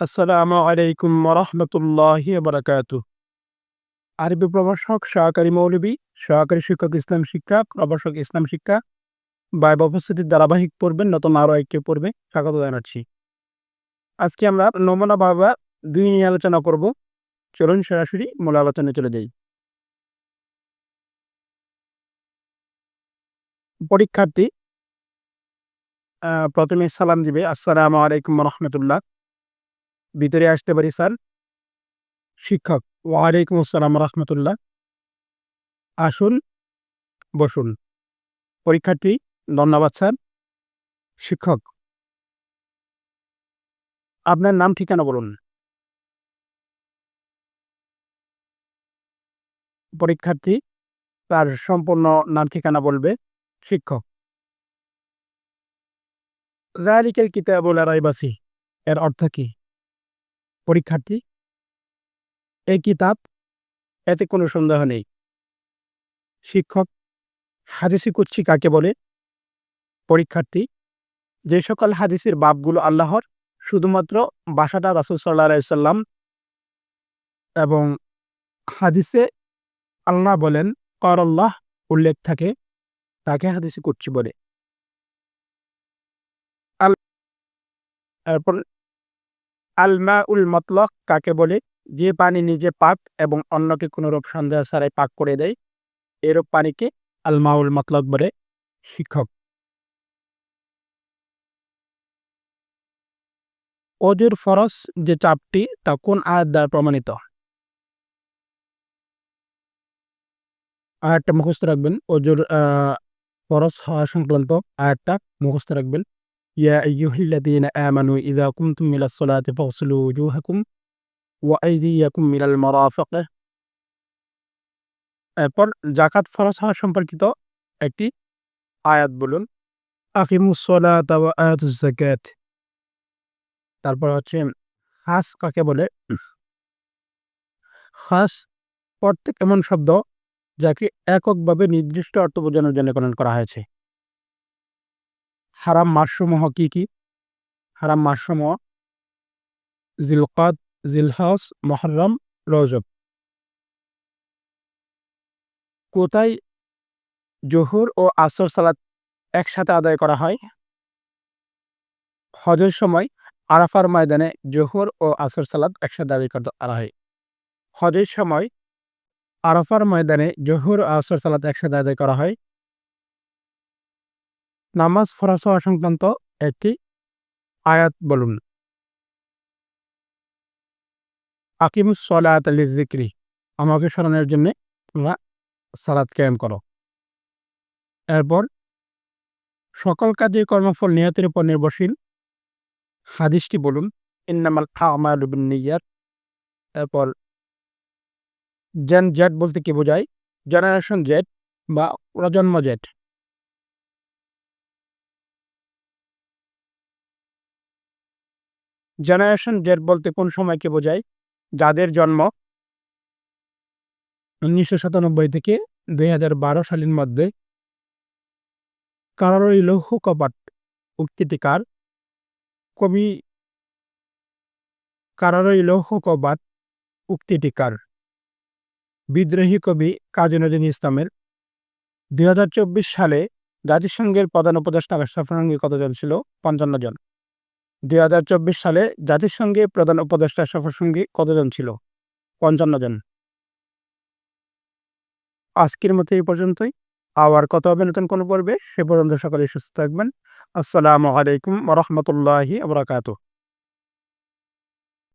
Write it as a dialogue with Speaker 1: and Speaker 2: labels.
Speaker 1: আসসালামু আলাইকুম রহমতুল্লাহি বারাকাতু আরবি প্রভাষক, সহকারী মৌলবী, সহকারী শিক্ষক, ইসলাম শিক্ষা, প্রভাষক, ইসলাম শিক্ষা। বাইব উপস্থিতির ধারাবাহিক পড়বেন নতুন আরও একটি পড়বে স্বাগত জানাচ্ছি। আজকে আমরা নমুনা বাবা দুই নিয়ে আলোচনা করব। চলুন সরাসরি মূল আলোচনায় চলে যাই। পরীক্ষার্থী প্রথমে সালাম দিবে, আসসালামু আলাইকুম রহমতুল্লাহ ভিতরে আসতে পারি, স্যার। শিক্ষক, ওয়ালাইকুম আসসালাম রহমতুল্লাহ। আসুন, বসুন। পরীক্ষার্থী, ধন্যবাদ, স্যার। শিক্ষক, আপনার নাম, ঠিকানা বলুন। পরীক্ষার্থী, তার সম্পূর্ণ নাম, ঠিকানা বলবে। শিক্ষক রালিকের কিতাবুল রাইবাসি এর অর্থ কি? পরীক্ষার্থী। এই কিতাব, এতে কোনো সন্দেহ নেই। শিক্ষক হাদিসি কুচ্ছি কাকে বলে? পরীক্ষার্থী, যে সকল হাদিসের বাপগুলো আল্লাহর, শুধুমাত্র বাসাটা রাসুল সাল্লাম এবং হাদিসে আল্লাহ বলেন কর আল্লাহ উল্লেখ থাকে, তাকে হাদিসি কুচ্ছি বলে। এরপর আলমা উল মতলক কাকে বলে? যে পানি নিজে পাক এবং অন্যকে কোনোরূপ সন্দেহ ছাড়াই পাক করে দেয়, এরূপ পানিকে আলমাউল মতলক বলে শিক্ষক। অজুর ফরস যে চাপটি, তা কোন আয়াত দ্বারা প্রমাণিত? আয়াতটা মুখস্থ রাখবেন। অজুর ফরস হওয়া সংক্রান্ত আয়াতটা মুখস্থ রাখবেন। يا أيها الذين آمنوا إذا قمتم إلى الصلاة فاغسلوا وجوهكم وأيديكم إلى المرافق এরপর জাকাত ফরজ হওয়া সম্পর্কিত একটি আয়াত বলুন আকিমুসলাত ওয়া আয়াতুজ যাকাত তারপর হচ্ছে খাস কাকে বলে খাস প্রত্যেক এমন শব্দ যাকে এককভাবে নির্দিষ্ট অর্থ বোঝানোর জন্য করা হয়েছে হারাম মাসসমূহ কি কি? হারাম মাসসমূহ, জিলকাদ জিলহাস মহরম, রজব। কোথায় জহুর ও আসর সালাত একসাথে আদায় করা হয়? হজের সময় আরাফার ময়দানে জহুর ও আসর সালাদ একসাথে আদায় করা হয়। হজের সময় আরাফার ময়দানে জহুর ও আসর সালাদ একসাথে আদায় করা হয়। নামাজ ফরজ হওয়া সংক্রান্ত একটি আয়াত বলুন। আকিমুস সলাত আলী জিক্রি আমাকে স্মরণের জন্য তোমরা সালাদ কায়েম করো। এরপর, সকল কাজের কর্মফল নিহতের উপর নির্ভরশীল হাদিসটি বলুন। ইন্নামাল আমার নিয়ার এরপর, জেন জেট বলতে কি বোঝায়? জেনারেশন জেট বা প্রজন্ম জেট জেনারেশন জেড বলতে কোন সময়কে বোঝায়? যাদের জন্ম উনিশশো সাতানব্বই থেকে দুই বারো সালের মধ্যে। কারারই লৌহ কপাট উক্তিটি কার? কবি কারারই লৌহ কপাট উক্তিটি কার? বিদ্রোহী কবি কাজী নজরুল ইসলামের। দুই হাজার চব্বিশ সালে জাতিসংঘের প্রধান উপদেষ্টা সফরাঙ্গী কতজন ছিল? পঞ্চান্ন জন। দুই হাজার চব্বিশ সালে জাতিসংঘে প্রধান উপদেষ্টা সফরসঙ্গী কতজন ছিল? পঞ্চান্ন জন। আজকের মতো এই পর্যন্তই। আবার কত হবে নতুন কোনো পর্বে, সে পর্যন্ত সকলে সুস্থ থাকবেন। আসসালামু আলাইকুম রহমতুল্লাহি আবরাকাতু